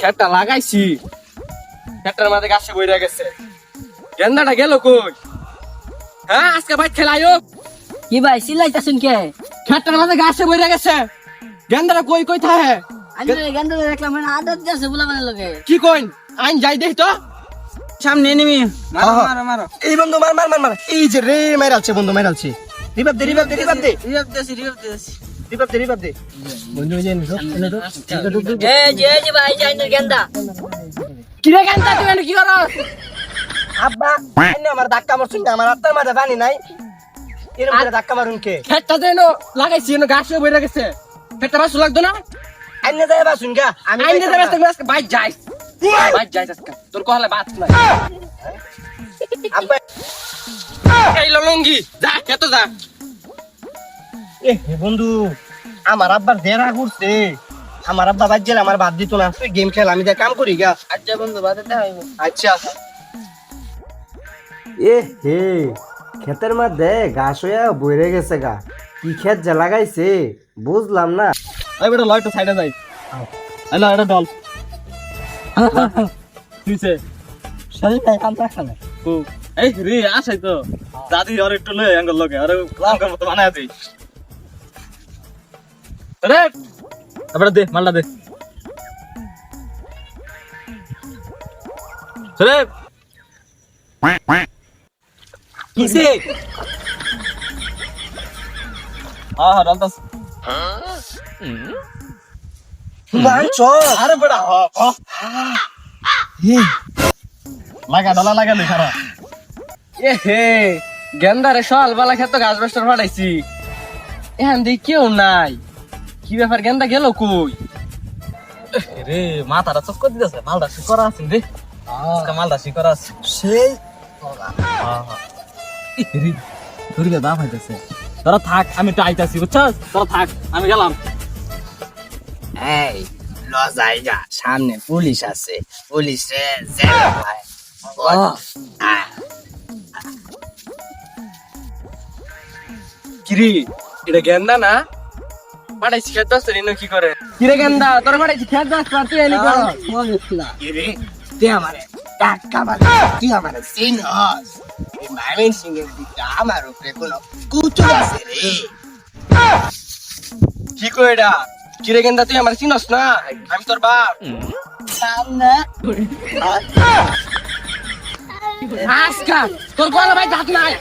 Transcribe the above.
খেতটা লাগাইছি। খেতটার মাঝে গাছে বইরা গেছে। গেন্দাটা গেল কই? হ্যাঁ আজকে ভাই খেলাইও কি ভাই সিলাইতাছেন কে? খেতটার মাঝে গাছে বইরা গেছে। গেন্দাটা কই কই থাকে? মানে আদত যাচ্ছে বলা মানে লোকে কি কইন? আইন যাই দেখ তো। সামনে নিমি মারো মারো মারো। এই বন্ধু মার মার মার মার। এই যে রে মেরালছে বন্ধু মেরালছে রিবাব দে রিবাব দে রিবাব দে। রিভাব দেছি রিভাব দেছি রিবাব দে রিবাব দে। বন্ধু এই যে এনে তো তো এই যে এই যে ভাই যাই গেন্দা। কি রে গেন্দা এনে কি করস আব্বা এনে আমার ধাক্কা মারছুন না, আমার আত্মার মাঝে পানি নাই। এরকম করে ধাক্কা মারুন কে? খেতটা যেন লাগাইছি এনে গাছে বইরা গেছে। খেতটা বাসু লাগতো না? আইনে যাই বাসুন গা আমি আইন দে পাইতাম রাস্তা না। আজকে বাইক যাই বাইক যাই আজকে। তোর কহলে বাত নাই। আব্বা। এই লঙ্গি যা খেতো যা। এ বন্ধু আমার আব্বার দেরা করছে আমার আব্বা বাদ গেলে আমার বাদ দিত না। তুই গেম খেল আমি যা কাম করি গা। আচ্ছা বন্ধু বাদ আচ্ছা। এ হে ক্ষেতের মধ্যে ঘাস হইয়া বইরে গেছে গা। কি ক্ষেত যে লাগাইছে বুঝলাম না। এই বেটা লয়টা সাইডে যাই। হ্যালো এটা ডল তুইছে শরীর কাম রাখা না। এই রে আসাই তো। দাদি আর একটু লই আঙ্গল লগে আরে বানায় দেই আবার দে মালটা দে। আরে! কিসে? হ্যাঁ হ্যাঁ ডালতাস মানছ আরে বড়া লাগা ডলা লাগা লই এ হে গেন্দারে সকাল বেলা খেতো গাছ বাস্টার ফাটাইছি। এখান দিয়ে কেউ নাই। কি ব্যাপার গেন্দা গেল কই? রে মাথাটা চক্কর দিতেছে মালটা শিকরা আছে রে। মালটা শিকরা আছে। সেই? ধরিবে দাম হইতেছে। তোরা থাক আমি একটু আইতাছি বুঝছস? তোরা থাক আমি গেলাম। এই ল জায়গা সামনে পুলিশ আছে। পুলিশে জেল ভাই কিরে এটা গেন্দা না? পাঠাইছি খেত দশ রে কি করে? কিরে গেন্দা তোর পাঠাইছি খেত দশ তুই এলি কর রে? তুই আমারে টাকা মারে তুই আমারে সিনহস এই মাইমিন সিং এর দিকটা আমার উপরে কোনো কুচু আছে রে। কি কই এটা? কিরে গেন্দা তুই আমার চিনস না? আমি তোর বাপ। সামনে। আজকা তোর গলা ভাই দাঁত নাই।